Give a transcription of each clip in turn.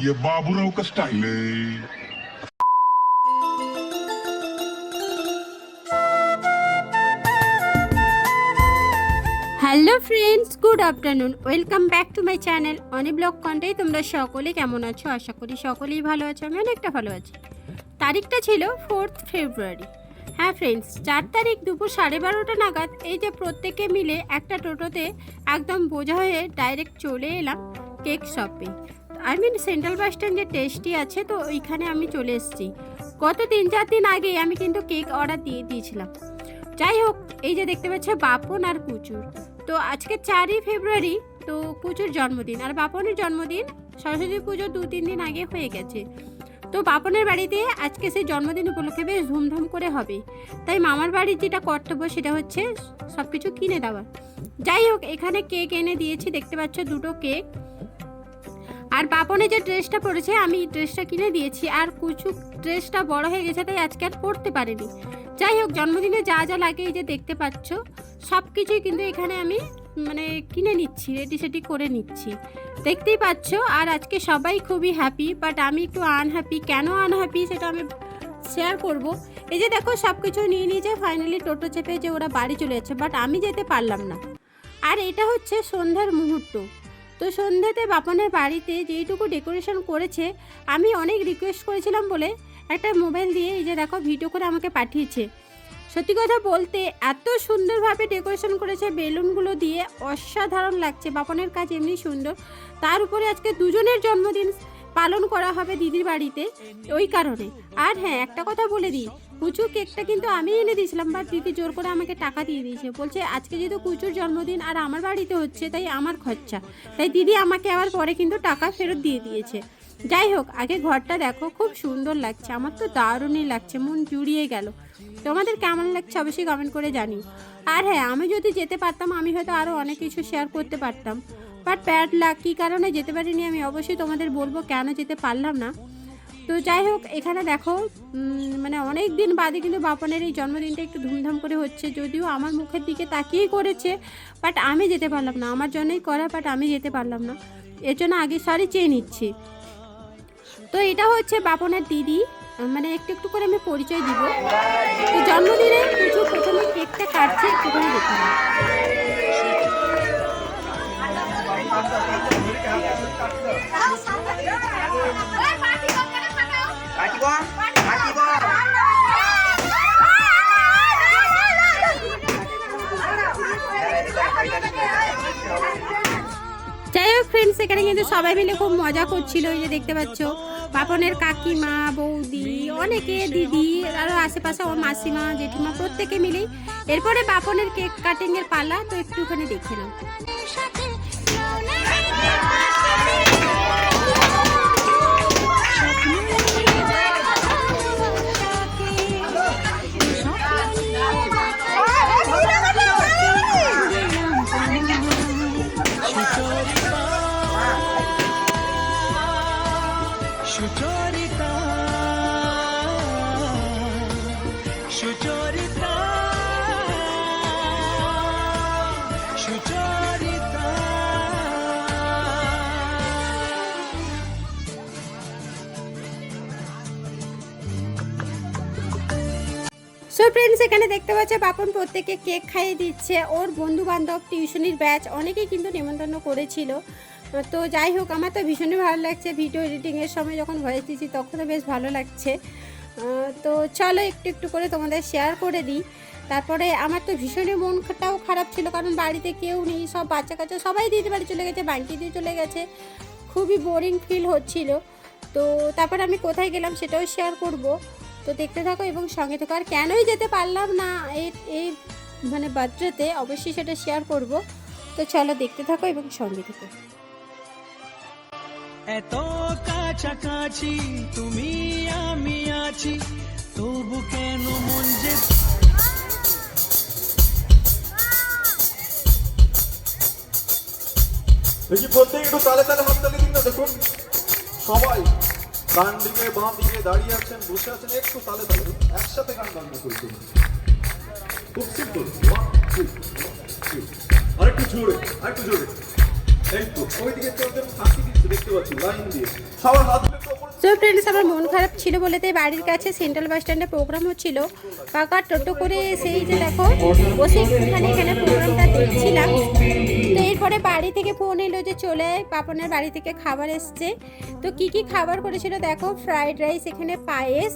ये बाबूराव का स्टाइल है hello friends good afternoon welcome back to my channel Oni blog কন্টেই তোমরা সকলে কেমন আছো আশা করি সকলেই ভালো আছো আমি অনেকটা ভালো আছি তারিখটা ছিল ফোর্থ ফেব্রুয়ারি হ্যাঁ ফ্রেন্ডস চার তারিখ দুপুর সাড়ে বারোটা নাগাদ এই যে প্রত্যেকে মিলে একটা টোটোতে একদম বোঝা হয়ে ডাইরেক্ট চলে এলাম কেক শপে I mean central bus stand যে টেস্টি আছে, তো ওইখানে আমি চলে এসেছি। গত তিন চার দিন আগে আমি কিন্তু কেক অর্ডার দিয়ে দিয়েছিলাম। যাই হোক, এই যে দেখতে পাচ্ছ বাপন আর কুচুর। তো আজকে চারই ফেব্রুয়ারি, তো কুচুর জন্মদিন। আর বাপনের জন্মদিন সরস্বতী পুজো দু তিন দিন আগে হয়ে গেছে। তো বাপনের বাড়িতে আজকে সেই জন্মদিন উপলক্ষে বেশ ধুমধাম করে হবে। তাই মামার বাড়ির যেটা কর্তব্য সেটা হচ্ছে সব কিছু কিনে দেওয়া। যাই হোক, এখানে কেক এনে দিয়েছি, দেখতে পাচ্ছ দুটো কেক। আর বাপনে যে ড্রেসটা পরেছে, আমি ড্রেসটা কিনে দিয়েছি। আর কুচু ড্রেসটা বড় হয়ে গেছে, তাই আজকে আর পরতে পারিনি। যাই হোক, জন্মদিনে যা যা লাগে এই যে দেখতে পাচ্ছ সব কিছুই কিন্তু এখানে আমি মানে কিনে নিচ্ছি রেডি সেটি করে নিচ্ছি। দেখতেই পাচ্ছ, আর আজকে সবাই খুবই হ্যাপি বাট আমি একটু আনহ্যাপি কেন আনহ্যাপি সেটা আমি শেয়ার করব। এই যে দেখো সব কিছু নিয়ে নিয়ে যে ফাইনালি টোটো চেপে যে ওরা বাড়ি চলে যাচ্ছে বাট আমি যেতে পারলাম না। আর এটা হচ্ছে সন্ধ্যার মুহূর্ত। তো সন্ধ্যাতে বাপনের বাড়িতে যেইটুকু ডেকোরেশন করেছে, আমি অনেক রিকোয়েস্ট করেছিলাম বলে একটা মোবাইল দিয়ে এই যে দেখো ভিডিও করে আমাকে পাঠিয়েছে। সত্যি কথা বলতে, এত সুন্দরভাবে ডেকোরেশন করেছে বেলুনগুলো দিয়ে, অসাধারণ লাগছে। বাপনের কাজ এমনি সুন্দর। তার উপরে আজকে দুজনের জন্মদিন পালন করা হবে দিদির বাড়িতে, ওই কারণে। আর হ্যাঁ একটা কথা বলে দিই, কুচু কেকটা কিন্তু আমি এনে দিয়েছিলাম বাট দিদি জোর করে আমাকে টাকা দিয়ে দিয়েছে। বলছে, আজকে যেহেতু কুচুর জন্মদিন আর আমার বাড়িতে হচ্ছে, তাই আমার খরচা। তাই দিদি আমাকে আবার পরে কিন্তু টাকা ফেরত দিয়ে দিয়েছে। যাই হোক আগে ঘরটা দেখো, খুব সুন্দর লাগছে, আমার তো দারুণই লাগছে, মন জুড়িয়ে গেল। তোমাদের কেমন লাগছে অবশ্যই কমেন্ট করে জানি আর হ্যাঁ আমি যদি যেতে পারতাম, আমি হয়তো আরও অনেক কিছু শেয়ার করতে পারতাম। বাট প্যাড লাগ কী কারণে যেতে পারিনি আমি অবশ্যই তোমাদের বলব কেন যেতে পারলাম না। তো যাই হোক এখানে দেখো মানে অনেক দিন বাদে কিন্তু বাপনের এই জন্মদিনটা একটু ধুমধাম করে হচ্ছে, যদিও আমার মুখের দিকে তাকিয়েই করেছে বাট আমি যেতে পারলাম না, আমার জন্যই করা বাট আমি যেতে পারলাম না। এর জন্য আগে সরি চেয়ে নিচ্ছি। তো এটা হচ্ছে বাপনের দিদি। মানে একটু একটু করে আমি পরিচয় দিব। তো জন্মদিনে কিছু প্রথমে কেকটা কাটছে একটুখানি দেখুন যাই হোক ফ্রেন্ডস এখানে কিন্তু সবাই মিলে খুব মজা করছিল এই যে দেখতে পাচ্ছ। বাপনের কাকিমা, বৌদি, অনেকে দিদি আরও আশেপাশে ও মাসিমা, জেঠিমা প্রত্যেকে মিলেই। এরপরে বাপনের কেক কাটিংয়ের পালা, তো একটুখানি দেখে নাও। সো ফ্রেন্ডস এখানে দেখতে পাচ্ছ, বাপন প্রত্যেকে কেক খাইয়ে দিচ্ছে। ওর বন্ধু বান্ধব টিউশনির ব্যাচ অনেকেই কিন্তু নিমন্ত্রণ করেছিল। তো যাই হোক, আমার তো ভীষণই ভালো লাগছে। ভিডিও এডিটিংয়ের সময় যখন ভয়েস দিচ্ছি তখনও বেশ ভালো লাগছে। তো চলো একটু একটু করে তোমাদের শেয়ার করে দিই। তারপরে আমার তো ভীষণই মনটাও খারাপ ছিল, কারণ বাড়িতে কেউ নেই, সব বাচ্চা কাচ্চা সবাই দিদি বাড়ি চলে গেছে বাঙ্কি দিয়ে চলে গেছে। খুবই বোরিং ফিল হচ্ছিল। তো তারপর আমি কোথায় গেলাম সেটাও শেয়ার করব। তো দেখতে থাকো এবং সঙ্গে থাকো। আর কেনই যেতে পারলাম না এই এই মানে বার্থডেতে অবশ্যই সেটা শেয়ার করব। তো চলো দেখতে থাকো এবং সঙ্গে থাকো। এত কাছাকাছি তুমি আমি আছি তবু কেন মন যে দেখি প্রত্যেক একটু তালে তালে হাত তালে দিন না দেখুন। সবাই। ডান দিকে বাঁ দিকে দাঁড়িয়ে আছেন, বসে আছেন, একটু তালে তালে। একসাথে গান খুব সিম্পল ওয়ান টু জোরে জোরে। সো ফ্রেন্ডস আমার মন খারাপ ছিল বলে তাই বাড়ির কাছে সেন্ট্রাল বাস স্ট্যান্ডে প্রোগ্রাম হচ্ছিল। কাকা টোটো করে সেই যে দেখো, বসে একটুখানি এখানে প্রোগ্রামটা দেখছিলাম। তো এরপরে বাড়ি থেকে ফোন এলো যে চলে আয়, পাপনের বাড়ি থেকে খাবার এসছে। তো কি কি খাবার করেছিল দেখো? ফ্রাইড রাইস এখানে পায়েস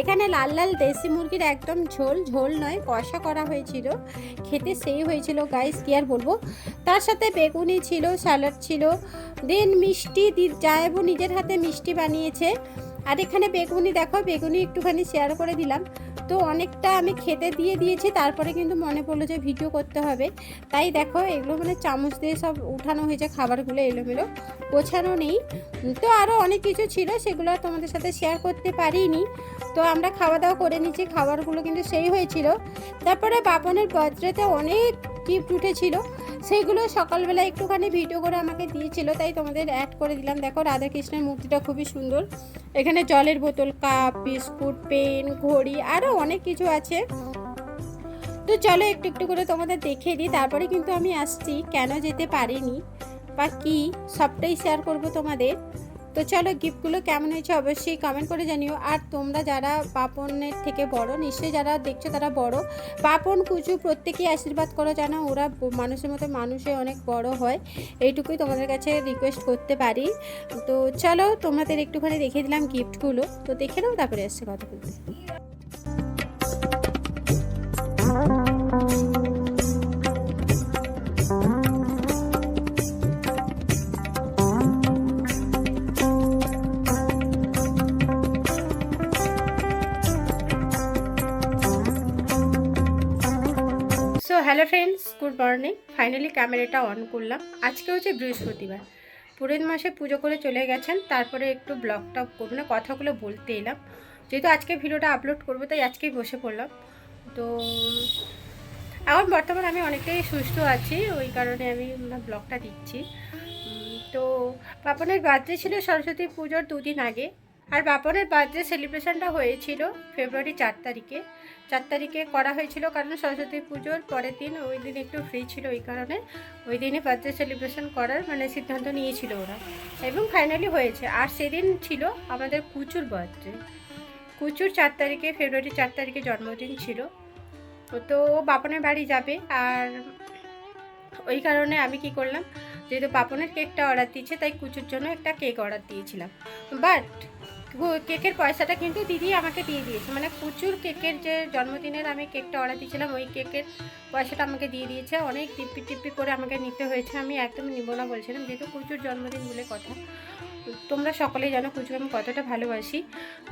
এখানে লাল লাল দেশি মুরগির একদম ঝোল ঝোল নয় কষা করা হয়েছিল। খেতে সেই হয়েছিল গাইস কি আর বলব? তার সাথে বেগুনি ছিল স্যালাড ছিল দেন মিষ্টি জায়েবু নিজের হাতে মিষ্টি বানিয়েছে। আর এখানে বেগুনি দেখো, বেগুনি একটুখানি শেয়ার করে দিলাম। তো অনেকটা আমি খেতে দিয়ে দিয়েছি, তারপরে কিন্তু মনে পড়ল যে ভিডিও করতে হবে। তাই দেখো, এগুলো মানে চামচ দিয়ে সব উঠানো হয়েছে খাবারগুলো এলোমেলো, গোছানো নেই। তো আরও অনেক কিছু ছিল, সেগুলো তোমাদের সাথে শেয়ার করতে পারিনি। তো আমরা খাওয়া দাওয়া করে নিচ্ছি খাবারগুলো কিন্তু সেই হয়েছিল। তারপরে বাপনের বার্থডেতে অনেক গিফট উঠেছিল। সেইগুলো সকালবেলা একটুখানি ভিডিও করে আমাকে দিয়েছিল, তাই তোমাদের অ্যাড করে দিলাম। দেখো, রাধাকৃষ্ণের মূর্তিটা খুবই সুন্দর। এখানে জলের বোতল কাপ বিস্কুট পেন ঘড়ি আরও অনেক কিছু আছে। তো চলো একটু একটু করে তোমাদের দেখে দিই। তারপরে কিন্তু আমি আসছি। কেন যেতে পারিনি বা কী, সবটাই শেয়ার করব তোমাদের। তো চলো গিফটগুলো কেমন হয়েছে অবশ্যই কমেন্ট করে জানিও। আর তোমরা যারা পাপনের থেকে বড়, নিশ্চয়ই যারা দেখছ তারা বড়। পাপন, কুচু প্রত্যেকেই আশীর্বাদ করো যেন ওরা মানুষের মতো মানুষে অনেক বড় হয়। এইটুকুই তোমাদের কাছে রিকোয়েস্ট করতে পারি। তো চলো তোমাদের একটুখানি দেখিয়ে দিলাম গিফটগুলো। তো দেখে নাও, তারপরে এসছে কথা বলতে। Hello friends, good morning. Finally ক্যামেরাটা অন করলাম। আজকে হচ্ছে বৃহস্পতিবার। পুরোহিত মাসে পুজো করে চলে গেছেন, তারপরে একটু ব্লগটা না, কথাগুলো বলতে এলাম। যেহেতু আজকে ভিডিওটা আপলোড করব, তাই আজকেই বসে পড়লাম। তো, এখন বর্তমানে আমি অনেকটাই সুস্থ আছি, ওই কারণে আমি ব্লগটা দিচ্ছি। তো, পাপনের বার্থডে ছিল সরস্বতী পুজোর দুদিন আগে। আর বাপনের বার্থডে সেলিব্রেশনটা হয়েছিল ফেব্রুয়ারি চার তারিখে। চার তারিখে করা হয়েছিল কারণ সরস্বতী পুজোর পরের দিন, ওই দিন একটু ফ্রি ছিল ওই কারণে ওই দিনই বার্থডে সেলিব্রেশন করার মানে সিদ্ধান্ত নিয়েছিল ওরা। এবং ফাইনালি হয়েছে। আর সেদিন ছিল আমাদের কুচুর বার্থডে। কুচুর চার তারিখে, ফেব্রুয়ারি চার তারিখে জন্মদিন ছিল। তো ও বাপনের বাড়ি যাবে। আর ওই কারণে আমি কি করলাম, যেহেতু বাপনের কেকটা অর্ডার দিয়েছে, তাই কুচুর জন্য একটা কেক অর্ডার দিয়েছিলাম। বাট কেকের পয়সাটা কিন্তু দিদি আমাকে দিয়ে দিয়েছে। মানে প্রচুর কেকের যে জন্মদিনের আমি কেকটা অর্ডার দিয়েছিলাম, ওই কেকের পয়সাটা আমাকে দিয়ে দিয়েছে। অনেক টিপি টিপি করে আমাকে নিতে হয়েছে, আমি একদম নিব না বলছিলাম। যেহেতু প্রচুর জন্মদিন বলে কথা, তোমরা সকলেই জানো কুচুকে আমি কতটা ভালোবাসি।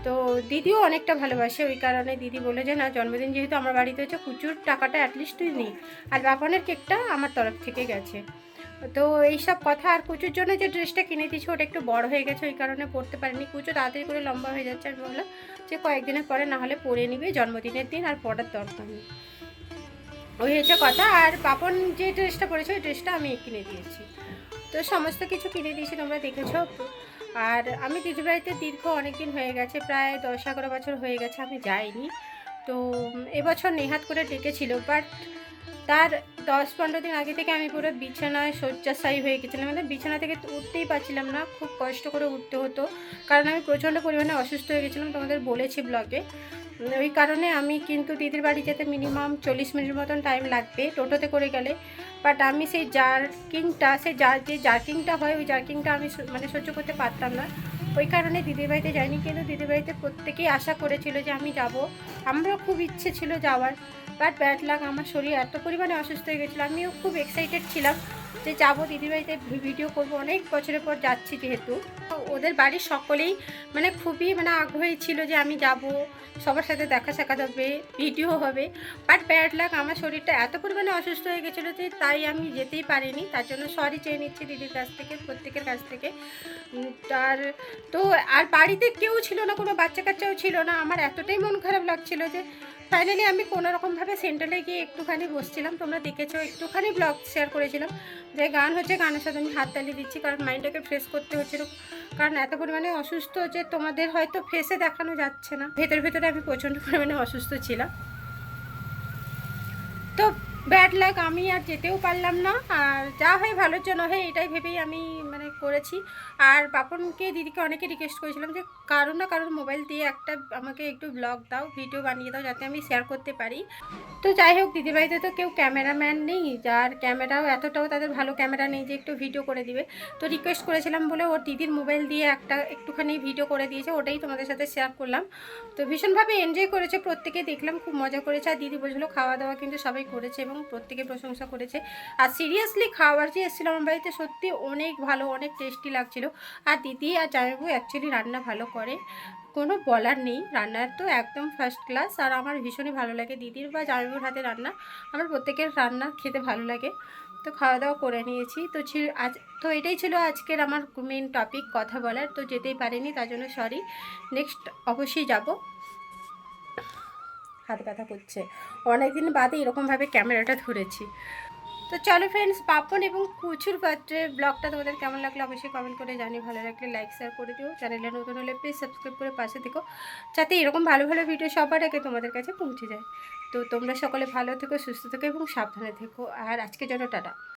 তো দিদিও অনেকটা ভালোবাসে, ওই কারণে দিদি বলে যে, না, জন্মদিন যেহেতু আমার বাড়িতে হচ্ছে কুচুর টাকাটা অ্যাটলিস্ট তুই নিই আর বাপনের কেকটা আমার তরফ থেকে গেছে। তো এইসব কথা আর কুচুর জন্য যে ড্রেসটা কিনে দিয়েছি, ওটা একটু বড় হয়ে গেছে, ওই কারণে পরতে পারিনি। কুচু তাড়াতাড়ি করে লম্বা হয়ে যাচ্ছে আমি বললাম যে কয়েকদিনের পরে না হলে পরে নিবে, জন্মদিনের দিন আর পরার দরকার নেই। ওই হচ্ছে কথা। আর পাপন যে ড্রেসটা পরেছে, ওই ড্রেসটা আমি কিনে দিয়েছি। তো সমস্ত কিছু কিনে দিয়েছি, তোমরা দেখেছ। আর আমি দিদির বাড়িতে দীর্ঘ অনেক দিন হয়ে গেছে, প্রায় দশ এগারো বছর হয়ে গেছে আমি যাইনি। তো এবছর নেহাত করে ডেকেছিল বাট তার দশ পনেরো দিন আগে থেকে আমি পুরো বিছানায় শয্যাশায়ী হয়ে গেছিলাম। মানে বিছানা থেকে উঠতেই পারছিলাম না, খুব কষ্ট করে উঠতে হতো। কারণ আমি প্রচণ্ড পরিমাণে অসুস্থ হয়ে গেছিলাম তোমাদের বলেছি ব্লগে। ওই কারণে আমি কিন্তু দিদির বাড়ি যেতে মিনিমাম চল্লিশ মিনিট মতন টাইম লাগবে টোটোতে করে গেলে। বাট আমি সেই জার্কিংটা সেই জার যে জার্কিংটা হয়, ওই জার্কিংটা আমি মানে সহ্য করতে পারতাম না। ওই কারণে দিদির বাড়িতে যাইনি। কিন্তু দিদির বাড়িতে প্রত্যেকেই আশা করেছিল যে আমি যাব। আমারও খুব ইচ্ছে ছিল যাওয়ার। বাট ব্যাড লাগ আমার শরীর এত পরিমাণে অসুস্থ হয়ে গেছিল। আমিও খুব এক্সাইটেড ছিলাম যে যাব দিদির বাড়িতে ভিডিও করব। অনেক বছরের পর যাচ্ছি যেহেতু। ওদের বাড়ির সকলেই মানে খুবই মানে আগ্রহী ছিল যে আমি যাব। সবার সাথে দেখা সাক্ষাৎ হবে, ভিডিও হবে। বাট ব্যাড লাগ আমার শরীরটা এত পরিমাণে অসুস্থ হয়ে গেছিল যে তাই আমি যেতেই পারিনি। তার জন্য সরি চেয়ে নিচ্ছি দিদির কাছ থেকে, প্রত্যেকের কাছ থেকে। তার তো আর বাড়িতে কেউ ছিল না, কোনো বাচ্চা কাচ্চাও ছিল না। আমার এতটাই মন খারাপ লাগছিল যে ফাইনালি আমি কোনো রকমভাবে সেন্টারে গিয়ে একটুখানি বসছিলাম। তোমরা দেখেছ, একটুখানি ব্লগ শেয়ার করেছিলাম। যে গান হচ্ছে গানের সাথে আমি হাত তালি দিচ্ছি, কারণ মাইন্ডটাকে ফ্রেশ করতে হচ্ছিল কারণ এত পরিমাণে অসুস্থ যে তোমাদের হয়তো ফেসে দেখানো যাচ্ছে না। ভেতরে ভেতরে আমি প্রচণ্ড পরিমাণে অসুস্থ ছিলাম। তো ব্যাড লাগ আমি আর যেতেও পারলাম না। আর যা হয় ভালোর জন্য হয়, এটাই ভেবেই আমি করেছি। আর পাপনকে দিদিকে অনেকে রিকোয়েস্ট করেছিলাম যে, কারও না কারোর মোবাইল দিয়ে একটা আমাকে একটু ব্লগ দাও ভিডিও বানিয়ে দাও যাতে আমি শেয়ার করতে পারি। তো যাই হোক, দিদির তো কেউ ক্যামেরাম্যান নেই, যার ক্যামেরাও এতটাও তাদের ভালো ক্যামেরা নেই যে একটু ভিডিও করে দিবে। তো রিকোয়েস্ট করেছিলাম বলে ওর দিদির মোবাইল দিয়ে একটা একটুখানি ভিডিও করে দিয়েছে, ওটাই তোমাদের সাথে শেয়ার করলাম। তো ভীষণভাবে এনজয় করেছে, প্রত্যেকে দেখলাম, খুব মজা করেছে। আর দিদি বলছিল খাওয়া দাওয়া কিন্তু সবাই করেছে এবং প্রত্যেকে প্রশংসা করেছে। আর সিরিয়াসলি খাওয়ার যে এসেছিল আমার বাড়িতে সত্যি অনেক ভালো, অনেক টেস্টি লাগছিল। আর দিদি আর জামাইবু অ্যাকচুয়ালি রান্না ভালো করে কোনো বলার নেই রান্নার তো একদম ফার্স্ট ক্লাস আর আমার ভীষণই ভালো লাগে দিদির বা জামাইবুর হাতে রান্না। আমার প্রত্যেকের রান্না খেতে ভালো লাগে। তো খাওয়া দাওয়া করে নিয়েছি। তো ছিল আজ, তো এটাই ছিল আজকের আমার মেন টপিক কথা বলার। তো যেতেই পারিনি, তার জন্য সরি নেক্সট অবশ্যই যাব। হাত ব্যথা করছে। অনেকদিন বাদে এরকমভাবে ক্যামেরাটা ধরেছি। তো চলো ফ্রেন্ডস পাপন এবং কুচুর পাত্রের ব্লগটা তোমাদের কেমন লাগল অবশ্যই কমেন্ট করে জানি ভালো লাগলে লাইক শেয়ার করে দিও। চ্যানেলে নতুন হলে প্লিজ সাবস্ক্রাইব করে পাশে দেখো যাতে এরকম ভালো ভালো ভিডিও সবার আগে তোমাদের কাছে পৌঁছে যায়। তো তোমরা সকলে ভালো থেকো, সুস্থ থেকো এবং সাবধানে থেকো। আর আজকে জন্য টাটা।